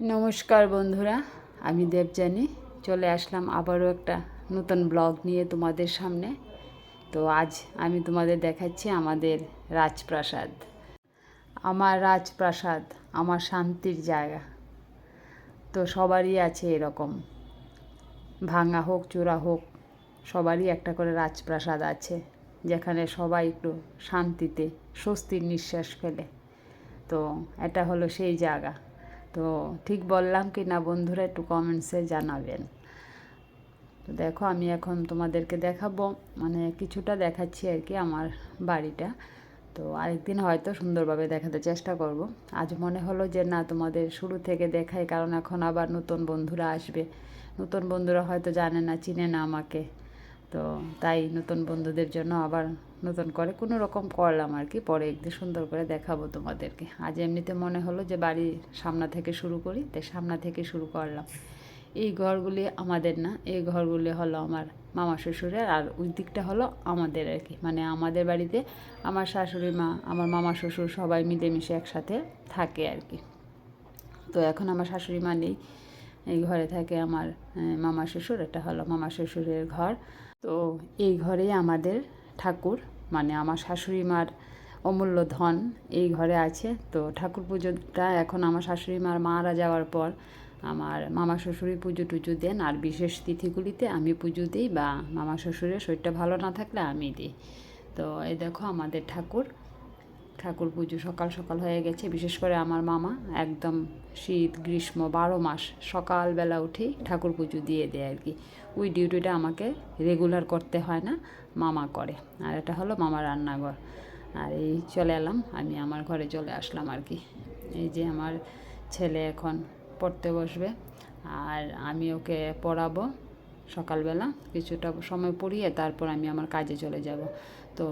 নমস্কার বন্ধুরা, আমি দেবজানি চলে আসলাম আবারও একটা নতুন ব্লগ নিয়ে তোমাদের সামনে। তো আজ আমি তোমাদের দেখাচ্ছি আমাদের রাজপ্রাসাদ। আমার রাজপ্রাসাদ, আমার শান্তির জায়গা। তো সবারই আছে এরকম। ভাঙা হোক চূড়া হোক, সবারই একটা করে রাজপ্রাসাদ আছে, যেখানে সবাই একটু শান্তিতে স্বস্তির নিঃশ্বাস ফেলে। তো এটা হলো সেই জায়গা। তো ঠিক বললাম কি না বন্ধুরা, একটু কমেন্টসে জানাবেন। তো দেখো, আমি এখন তোমাদেরকে দেখাবো মানে কিছুটা দেখাচ্ছি আর কি আমার বাড়িটা। তো আরেকদিন হয়তো সুন্দরভাবে দেখাতে চেষ্টা করব। আজ মনে হলো যে না, তোমাদের শুরু থেকে দেখাই, কারণ এখন আবার নতুন বন্ধুরা আসবে। নতুন বন্ধুরা হয়তো জানে না, চিনে না আমাকে। তো তাই নতুন বন্ধুদের জন্য আবার নতুন করে কোনো রকম করলাম আর কি। পরে একদিন সুন্দর করে দেখাবো তোমাদেরকে। আজ এমনিতে মনে হলো যে বাড়ির সামনা থেকে শুরু করি, তাই সামনা থেকে শুরু করলাম। এই ঘরগুলি আমাদের না, এই ঘরগুলি হলো আমার মামা শ্বশুরের আর ওই দিকটা হলো আমাদের আর কি। মানে আমাদের বাড়িতে আমার শাশুড়ি মা, আমার মামা শ্বশুর সবাই মিলেমিশে একসাথে থাকে আর কি। তো এখন আমার শাশুড়ি মা নেই, এই ঘরে থাকে আমার মামা শ্বশুর, এটা হলো মামা শ্বশুরের ঘর। তো এই ঘরেই আমাদের ঠাকুর মানে আমার শাশুড়ি মার অমূল্য ধন এই ঘরে আছে। তো ঠাকুর পুজোটা এখন আমার শাশুড়ি মার মারা যাওয়ার পর আমার মামা শ্বশুরই পুজো টুজো দেন আর বিশেষ তিথিগুলিতে আমি পুজো দিই বা মামা শ্বশুরের শরীরটা ভালো না থাকলে আমি দিই। তো এই দেখো আমাদের ঠাকুর। ঠাকুর পুজো সকাল সকাল হয়ে গেছে, বিশেষ করে আমার মামা। একদম শীত, গ্রীষ্ম, বারো মাস, সকালবেলা উঠেই ঠাকুর পুজো দিয়ে দেয় আর কি। ওই ডিউটিটা আমাকে রেগুলার করতে হয় না, মামা করে। আর এটা হলো মামার রান্নাঘর। আর এই চলে এলাম, আমি আমার ঘরে চলে আসলাম আর কি। এই যে আমার ছেলে এখন পড়তে বসবে, আর আমি ওকে পড়াবো সকালবেলা, কিছুটা সময় পড়িয়ে তারপর আমি আমার কাজে চলে যাব। তো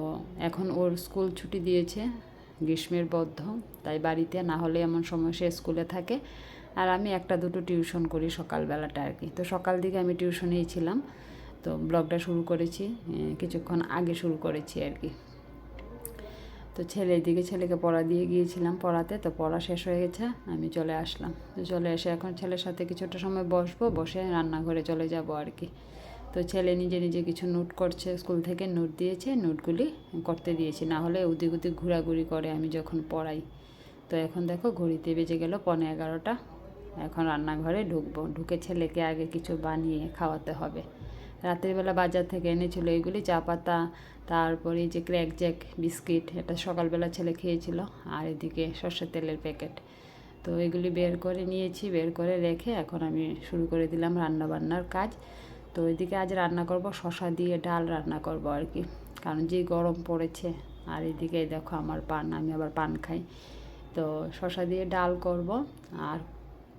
এখন ওর স্কুল ছুটি দিয়েছে গ্রীষ্মের বদ্ধ, তাই বাড়িতে না হলে এমন সময় সে স্কুলে থাকে। আর আমি একটা দুটো টিউশন করি সকালবেলাটা আর কি। তো সকাল দিকে আমি টিউশনেই ছিলাম। তো ব্লগটা শুরু করেছি কিছুক্ষণ আগে শুরু করেছি আর কি। তো ছেলের দিকে ছেলেকে পড়া দিয়ে গিয়েছিলাম পড়াতে, তো পড়া শেষ হয়ে গেছে, আমি চলে আসলাম। তো চলে এসে এখন ছেলের সাথে কিছুটা সময় বসবো, বসে রান্নাঘরে চলে যাব আর কি। তো ছেলে নিজে নিজে কিছু নোট করছে স্কুল থেকে নোট দিয়েছে নোটগুলি করতে দিয়েছি। না হলে উদিক উদিক ঘোরাঘুরি করে আমি যখন পড়াই। তো এখন দেখো ঘড়িতে বেজে গেল পনেরো এগারোটা। এখন রান্নাঘরে ঢুকবো। ঢুকে ছেলেকে আগে কিছু বানিয়ে খাওয়াতে হবে। রাতের বেলা বাজার থেকে এনেছিল এগুলি, চা পাতা, তারপরে যে ক্র্যাক জ্যাক বিস্কিট এটা সকালবেলা ছেলে খেয়েছিল, আর এদিকে সর্ষের তেলের প্যাকেট তো এগুলি বের করে নিয়েছি, বের করে রেখে এখন আমি শুরু করে দিলাম রান্না বান্নার কাজ। তো এদিকে আজ রান্না করব শশা দিয়ে ডাল রান্না করব আর কি। কারণ যে গরম পড়েছে, আর এদিকে দেখো আমার পান, আমি আবার পান খাই। তো শশা দিয়ে ডাল করব, আর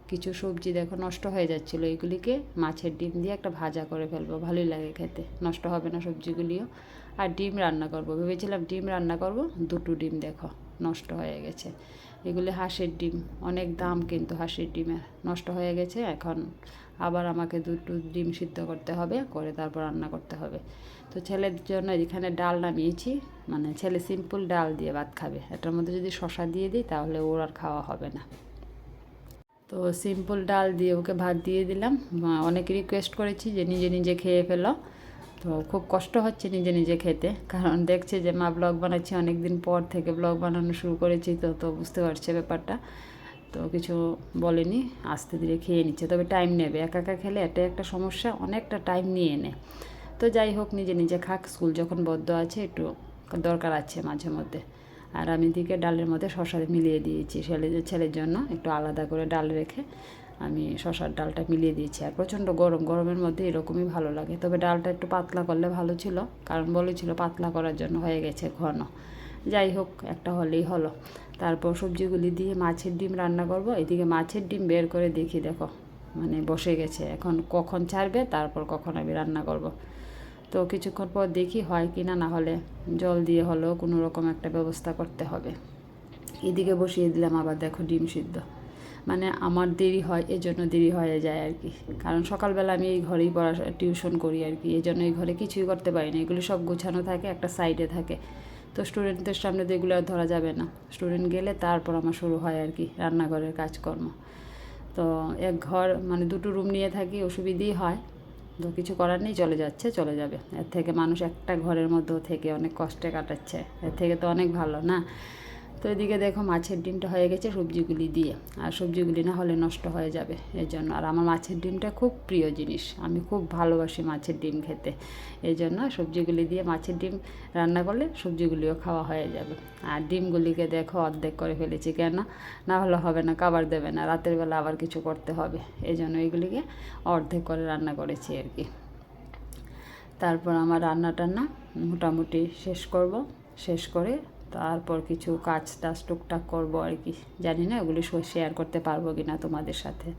কিছু সবজি দেখো নষ্ট হয়ে যাচ্ছিল। এগুলিকে মাছের ডিম দিয়ে একটা ভাজা করে ফেলব, ভালোই লাগে খেতে। নষ্ট হবে না সবজিগুলিও। আর ডিম রান্না করব, ভেবেছিলাম ডিম রান্না করব, দুটো ডিম দেখো নষ্ট হয়ে গেছে। এগুলি হাঁসের ডিম, অনেক দাম কিন্তু হাঁসের ডিমের। নষ্ট হয়ে গেছে, এখন আবার আমাকে দুটো ডিম সিদ্ধ করতে হবে, করে তারপর রান্না করতে হবে। তো ছেলের জন্য এখানে ডাল নামিয়েছি মানে ছেলে সিম্পল ডাল দিয়ে ভাত খাবে। এটার মধ্যে যদি শশা দিয়ে দিই, তাহলে ওর আর খাওয়া হবে না। তো সিম্পল ডাল দিয়ে ওকে ভাত দিয়ে দিলাম। অনেক রিকোয়েস্ট করেছি যে নিজে নিজে খেয়ে ফেলো। তো খুব কষ্ট হচ্ছে নিজে নিজে খেতে, কারণ দেখছে যে মা ব্লগ বানাচ্ছি অনেক দিন পর থেকে ব্লগ বানানো শুরু করেছি, তো তো বুঝতে পারছে ব্যাপারটা। তো কিছু বলেনি, আস্তে ধীরে খেয়ে নিচ্ছে। তবে টাইম নেবে, একা একা খেলে এটাই একটা সমস্যা, অনেকটা টাইম নিয়ে নে। তো যাই হোক, নিজে নিজে খাক, স্কুল যখন বদ্ধ আছে, একটু দরকার আছে মাঝে মধ্যে। আর আমি দিকে ডালের মধ্যে শশা মিলিয়ে দিয়েছি, ছেলে ছেলের জন্য একটু আলাদা করে ডাল রেখে আমি শশার ডালটা মিলিয়ে দিয়েছি। আর প্রচণ্ড গরম, গরমের মধ্যে এরকমই ভালো লাগে। তবে ডালটা একটু পাতলা করলে ভালো ছিল, কারণ বলেছিল পাতলা করার জন্য হয়ে গেছে ঘন। যাই হোক, একটা হলেই হলো। তারপর সবজিগুলি দিয়ে মাছের ডিম রান্না করব। এদিকে মাছের ডিম বের করে দেখি, দেখো মানে বসে গেছে। এখন কখন ছাড়বে, তারপর কখন আমি রান্না করব। তো কিছুক্ষণ পর দেখি হয় কি না হলে জল দিয়ে হলেও কোনো রকম একটা ব্যবস্থা করতে হবে। এদিকে বসিয়ে দিলাম, আবার দেখো ডিম সিদ্ধ। মানে আমার দেরি হয়, এজন্য দেরি হয়ে যায় আর কি। কারণ সকালবেলা আমি এই ঘরেই পড়া, টিউশন করি আর কি। এই জন্য এই ঘরে কিছুই করতে পারি না। এগুলো সব গোছানো থাকে, একটা সাইডে থাকে। তো স্টুডেন্টদের সামনে তো এগুলো ধরা যাবে না। স্টুডেন্ট গেলে তারপর আমার শুরু হয় আর কি, রান্নাঘরের কাজকর্ম। তো এক ঘর মানে দুটো রুম নিয়ে থাকি, অসুবিধেই হয়। তো কিছু করার নেই, চলে যাচ্ছে, চলে যাবে। এর থেকে মানুষ একটা ঘরের মধ্যে থেকে অনেক কষ্টে কাটাচ্ছে। এর থেকে তো অনেক ভালো না? এদিকে দেখো মাছের ডিমটা হয়ে গেছে সবজিগুলি দিয়ে। আর সবজিগুলি না হলে নষ্ট হয়ে যাবে এর জন্য আর আমার মাছের ডিমটা খুব প্রিয় জিনিস। আমি খুব ভালোবাসি মাছের ডিম খেতে। এই জন্য সবজিগুলি দিয়ে মাছের ডিম রান্না করলে সবজিগুলিও খাওয়া হয়ে যাবে। আর ডিমগুলিকে দেখো অর্ধেক করে ফেলেছি কেন? না হলে হবে না খাবার দেবে না, রাতের বেলা আবার কিছু করতে হবে। এই জন্য এগুলিকে অর্ধেক করে রান্না করেছি আর কি। তারপর আমার রান্না টান্না মোটামুটি শেষ করব। শেষ করে তারপর কিছু কাজ টাজ টুকটাক করব আর কি। জানি না, ওগুলি শেয়ার করতে পারব কি না তোমাদের সাথে।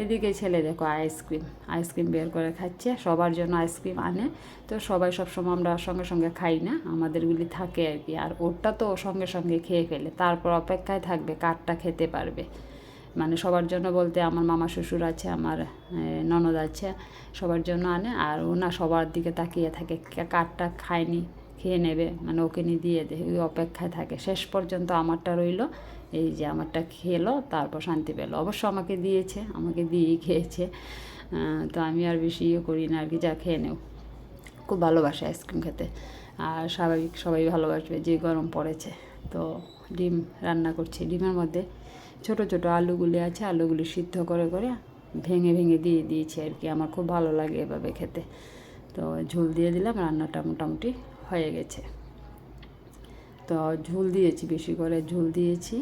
এদিকে ছেলে দেখো আইসক্রিম আইসক্রিম বের করে খাচ্ছে। সবার জন্য আইসক্রিম আনে। তো সবাই সবসময় আমরা সঙ্গে সঙ্গে খাই না, আমাদেরগুলি থাকে আর কি। আর ওরটা তো সঙ্গে সঙ্গে খেয়ে ফেলে, তারপর অপেক্ষায় থাকবে কাঠটা খেতে পারবে। মানে সবার জন্য বলতে আমার মামা শ্বশুর আছে, আমার ননদ আছে, সবার জন্য আনে। আর ও না সবার দিকে তাকিয়ে থাকে কাঠটা খায়নি। খেয়ে নেবে মানে ওকে নিয়ে দিয়ে দেয় ওই অপেক্ষায় থাকে। শেষ পর্যন্ত আমারটা রইল, এই যে আমারটা খেলো, তারপর শান্তি পেল। অবশ্য আমাকে দিয়েছে, আমাকে দিয়েই খেয়েছে। তো আমি আর বেশি ইয়ে করি না, আর কি, যা খেয়ে নেও। খুব ভালোবাসে আইসক্রিম খেতে। আর স্বাভাবিক সবাই ভালোবাসবে, যে গরম পড়েছে। তো ডিম রান্না করছি। ডিমের মধ্যে ছোট ছোট আলুগুলি আছে, আলুগুলি সিদ্ধ করে করে ভেঙে ভেঙে দিয়ে দিয়েছি আর কি। আমার খুব ভালো লাগে এভাবে খেতে। তো ঝোল দিয়ে দিলাম, রান্নাটা মোটামুটি হয়ে গেছে। তো ঝুল দিয়েছি, বেশি করে ঝুল দিয়েছি,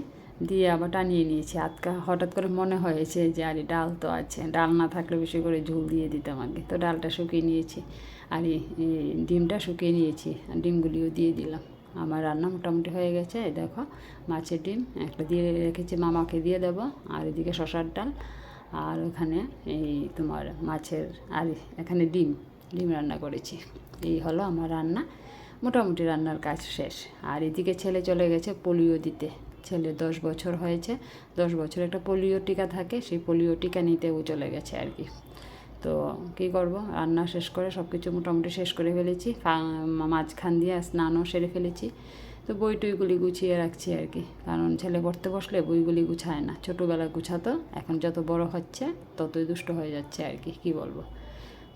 দিয়ে আবার টানিয়ে নিয়েছি। আজকা হঠাৎ করে মনে হয়েছে যে, আরে ডাল তো আছে, ডাল না থাকলে বেশি করে ঝুল দিয়ে দিতাম আগে তো ডালটা শুকিয়ে নিয়েছি, আর ডিমটা শুকিয়ে নিয়েছি, আর ডিমগুলিও দিয়ে দিলাম। আমার রান্না মোটামুটি হয়ে গেছে দেখো, মাছের ডিম, একটা দিয়ে রেখেছি, মামাকে দিয়ে দেবো, আর এদিকে শশার ডাল, আর ওখানে এই তোমার মাছের, আর এখানে ডিম ডিম রান্না করেছি। এই হলো আমার রান্না। মোটামুটি রান্নার কাজ শেষ। আর এদিকে ছেলে চলে গেছে পোলিও দিতে। ছেলে দশ বছর হয়েছে, দশ বছর একটা পোলিও টিকা থাকে, সেই পোলিও টিকা নিতে ও চলে গেছে আর কি। তো কী করব? রান্না শেষ করে সব কিছু মোটামুটি শেষ করে ফেলেছি। মাঝখান দিয়ে স্নানও সেরে ফেলেছি। তো বই টইগুলি গুছিয়ে রাখছি আর কি। কারণ ছেলে পড়তে বসলে বইগুলি গুছায় না। ছোটোবেলায় গুছাতো, এখন যত বড় হচ্ছে, ততই দুষ্ট হয়ে যাচ্ছে আর কি, কী বলব?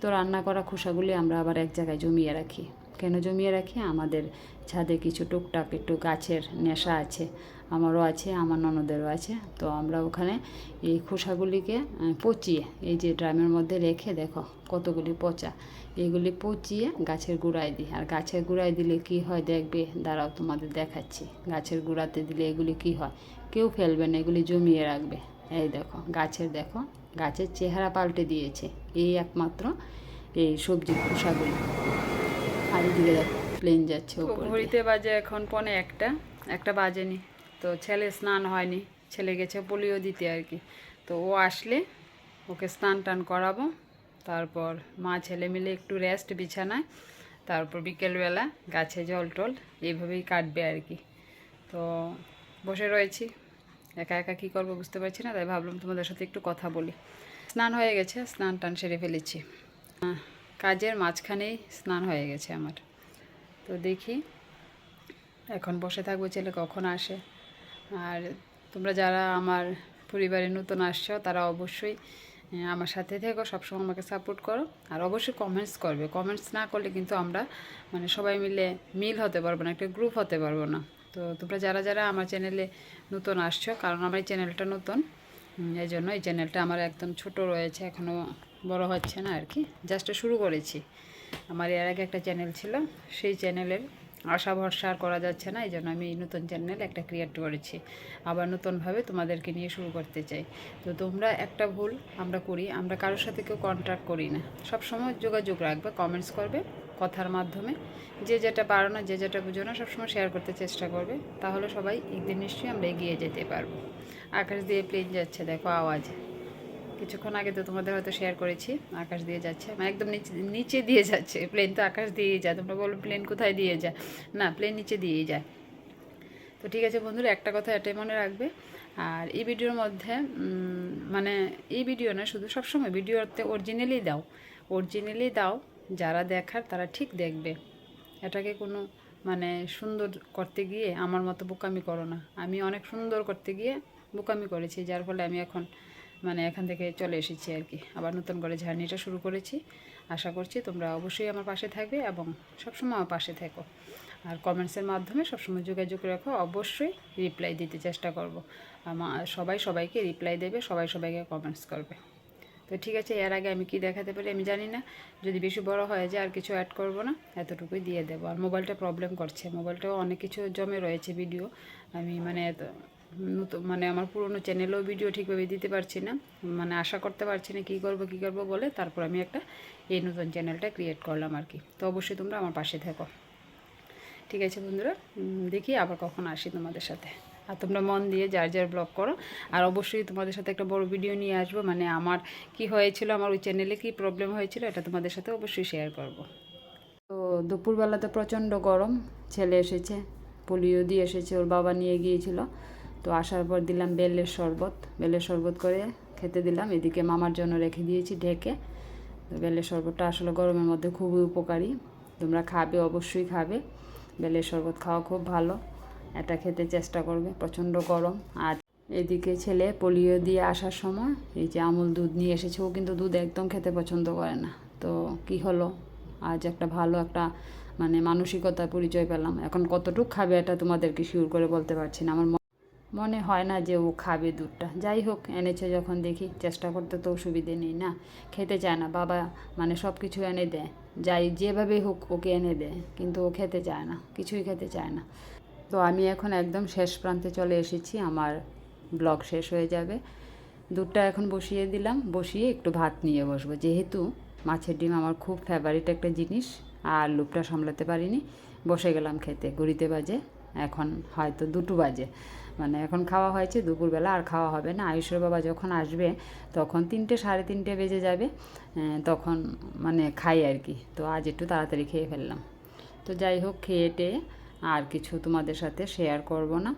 তো রান্না করা খোসাগুলি আমরা আবার এক জায়গায় জমিয়ে রাখি। কেন জমিয়ে রাখি? আমাদের ছাদে কিছু টুকটাক একটু গাছের নেশা আছে, আমারও আছে, আমার ননদেরও আছে। তো আমরা ওখানে এই খোসাগুলিকে পচিয়ে, এই যে ড্রামের মধ্যে রেখে দেখো কতগুলি পচা এগুলি পচিয়ে গাছের গুঁড়ায় দিই। আর গাছের গুঁড়ায় দিলে কি হয় দেখবে? দাঁড়াও তোমাদের দেখাচ্ছি। গাছের গুঁড়াতে দিলে এগুলি কি হয়? কেউ ফেলবে না, এগুলি জমিয়ে রাখবে। এই দেখো, গাছের দেখো, গাছের চেহারা পাল্টে দিয়েছে। এই একমাত্র এই সবজির খোসাগুলি। আর এদিকে দেখো প্লেন যাচ্ছে ঘড়িতে বাজে এখন পনে একটা একটা বাজেনি। তো ছেলে স্নান হয়নি ছেলে গেছে পোলিও দিতে আর কি। তো ও আসলে ওকে স্নান টান করাবো তারপর মা ছেলে মিলে একটু রেস্ট বিছানায় তারপর বিকেলবেলা গাছে জল টল এইভাবেই কাটবে আর কি। তো বসে রয়েছি একা একা কী করব বুঝতে পারছি না তাই ভাবলাম তোমাদের সাথে একটু কথা বলি। স্নান হয়ে গেছে স্নান টান সেরে ফেলেছি। আহ, কাজের মাঝখানেই স্নান হয়ে গেছে আমার। তো দেখি, এখন বসে থাকব ছেলে কখন আসে। আর তোমরা যারা আমার পরিবারে নতুন আসছো, তারা অবশ্যই আমার সাথে থেকো, সবসময় আমাকে সাপোর্ট করো। আর অবশ্যই কমেন্টস করবে। কমেন্টস না করলে কিন্তু আমরা মানে সবাই মিলে মিল হতে পারব না, একটা গ্রুপ হতে পারব না। তো তোমরা যারা যারা আমার চ্যানেলে নতুন আসছো, কারণ আমার এই চ্যানেলটা নতুন এই জন্য এই চ্যানেলটা আমার একদম ছোট রয়েছে এখনও বড় হচ্ছে না আর কি। জাস্ট শুরু করেছি। আমার এর আগে একটা চ্যানেল ছিল, সেই চ্যানেলের আশা ভরসা আর করা যাচ্ছে না, এই জন্য আমি নতুন চ্যানেল একটা ক্রিয়েট করেছি। আবার নতুনভাবে তোমাদেরকে নিয়ে শুরু করতে চাই। তো তোমরা একটা ভুল আমরা করি, আমরা কারোর সাথে কেউ কন্ট্যাক্ট করি না। সব সময় যোগাযোগ রাখবে কমেন্টস করবে কথার মাধ্যমে। যে যেটা পারো না, যে যেটা বুঝো না, সবসময় শেয়ার করতে চেষ্টা করবে। তাহলে সবাই একদিন নিশ্চয়ই আমরা এগিয়ে যেতে পারব। আকাশ দিয়ে প্লেন যাচ্ছে, দেখো আওয়াজ। কিছুক্ষণ আগে তো তোমাদের হয়তো শেয়ার করেছি, আকাশ দিয়ে যাচ্ছে। মানে একদম নিচে নিচে দিয়ে যাচ্ছে। প্লেন তো আকাশ দিয়েই যায়। তোমরা বলো প্লেন কোথায় দিয়ে যায়? না প্লেন নিচে দিয়েই যায়। তো ঠিক আছে বন্ধুরা, একটা কথা এটাই মনে রাখবে। আর এই ভিডিওর মধ্যে মানে এই ভিডিও না, শুধু সবসময় ভিডিওতে অরিজিনালি দাও। অরিজিনালি দাও, যারা দেখার তারা ঠিক দেখবে। এটাকে কোনো মানে সুন্দর করতে গিয়ে আমার মতো বোকামি করো না। আমি অনেক সুন্দর করতে গিয়ে বোকামি করেছি, যার ফলে আমি এখন মানে এখান থেকে চলে এসেছি আর কি। আবার নতুন করে জার্নিটা শুরু করেছি। আশা করছি তোমরা অবশ্যই আমার পাশে থাকবে এবং সবসময় আমার পাশে থেকো। আর কমেন্টসের মাধ্যমে সবসময় যোগাযোগ রাখো। অবশ্যই রিপ্লাই দিতে চেষ্টা করব। সবাই সবাইকে রিপ্লাই দেবে, সবাই সবাইকে কমেন্টস করবে। তো ঠিক আছে, এর আগে আমি কি দেখাতে পারি আমি জানি না। যদি বেশি বড় হয়ে যায় আর কিছু অ্যাড করব না, এতটুকুই দিয়ে দেবো। আর মোবাইলটা প্রবলেম করছে। মোবাইলটাও অনেক কিছু জমে রয়েছে ভিডিও আমি মানে মানে আমার পুরনো চ্যানেলেও ভিডিও ঠিকভাবে দিতে পারছি না। মানে আশা করতে পারছি না কী করব কী করব বলে তারপর আমি একটা এই নতুন চ্যানেলটা ক্রিয়েট করলাম আর কি। তো অবশ্যই তোমরা আমার পাশে থাকো। ঠিক আছে বন্ধুরা দেখি আবার কখন আসি তোমাদের সাথে। আর তোমরা মন দিয়ে যার যার ব্লগ করো। আর অবশ্যই তোমাদের সাথে একটা বড় ভিডিও নিয়ে আসব। মানে আমার কি হয়েছিল, আমার ওই চ্যানেলে কি প্রবলেম হয়েছিল, এটা তোমাদের সাথে অবশ্যই শেয়ার করব। তো দুপুরবেলাতে প্রচণ্ড গরম, ছেলে এসেছে পোলিও দিয়ে এসেছে, ওর বাবা নিয়ে গিয়েছিল। তো আসার পর দিলাম বেলের শরবত। বেলের শরবত করে খেতে দিলাম। এদিকে মামার জন্য রেখে দিয়েছি ঢেকে। তো বেলের শরবতটা আসলে গরমের মধ্যে খুবই উপকারী। তোমরা খাবে, অবশ্যই খাবে। বেলের শরবত খাওয়া খুব ভালো। এটা খেতে চেষ্টা করবে, প্রচণ্ড গরম। আর এদিকে ছেলে পোলিও দিয়ে আসার সময় এই যে আমুল দুধ নিয়ে এসেছে, ও কিন্তু দুধ একদম খেতে পছন্দ করে না। তো কি হলো? আজ একটা ভালো একটা মানে মানসিকতার পরিচয় পেলাম। এখন কতটুকু খাবে এটা তোমাদেরকে শিওর করে বলতে পারছি না। আমার মনে হয় না যে ও খাবে দুধটা। যাই হোক, এনেছে যখন দেখি, চেষ্টা করতে তো অসুবিধে নেই না। খেতে চায় না, বাবা মানে সব কিছু এনে দেয়। যাই, যেভাবে হোক ওকে এনে দেয়, কিন্তু ও খেতে চায় না, কিছুই খেতে চায় না। তো আমি এখন একদম শেষ প্রান্তে চলে এসেছি, আমার ব্লগ শেষ হয়ে যাবে। দুধটা এখন বসিয়ে দিলাম, বসিয়ে একটু ভাত নিয়ে বসবো। যেহেতু মাছের ডিম আমার খুব ফেভারিট একটা জিনিস, আর লুপটা সামলাতে পারিনি, বসে গেলাম খেতে ঘুরিতে বাজে এখন হয়তো দুটো বাজে। মানে এখন খাওয়া হয়েছে, দুপুরবেলা আর খাওয়া হবে না। আয়ুষের বাবা যখন আসবে, তখন তিনটে, সাড়ে তিনটে বেজে যাবে। তখন মানে খাই আর কি। তো আজ একটু তাড়াতাড়ি খেয়ে ফেললাম। তো যাই হোক, খেয়ে টেয়ে আর কিছু তোমাদের সাথে শেয়ার করব না।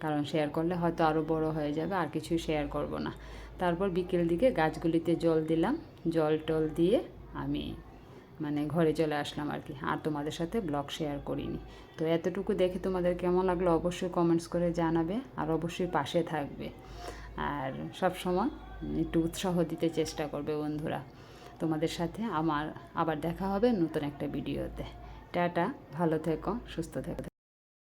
কারণ শেয়ার করলে হয়তো আরও বড় হয়ে যাবে, আর কিছুই শেয়ার করব না। তারপর বিকেল দিকে গাছগুলিতে জল দিলাম। জল টল দিয়ে আমি মানে ঘরে চলে আসলাম আর কি। আর তোমাদের সাথে ব্লগ শেয়ার করিনি। তো এতটুকু দেখে তোমাদের কেমন লাগল অবশ্যই কমেন্টস করে জানাবে আর অবশ্যই পাশে থাকবে। আর সব সময় একটু উৎসাহ দিতে চেষ্টা করবে বন্ধুরা। তোমাদের সাথে আমার আবার দেখা হবে নতুন একটা ভিডিওতে টাটা, ভালো থেকো, সুস্থ থেকো।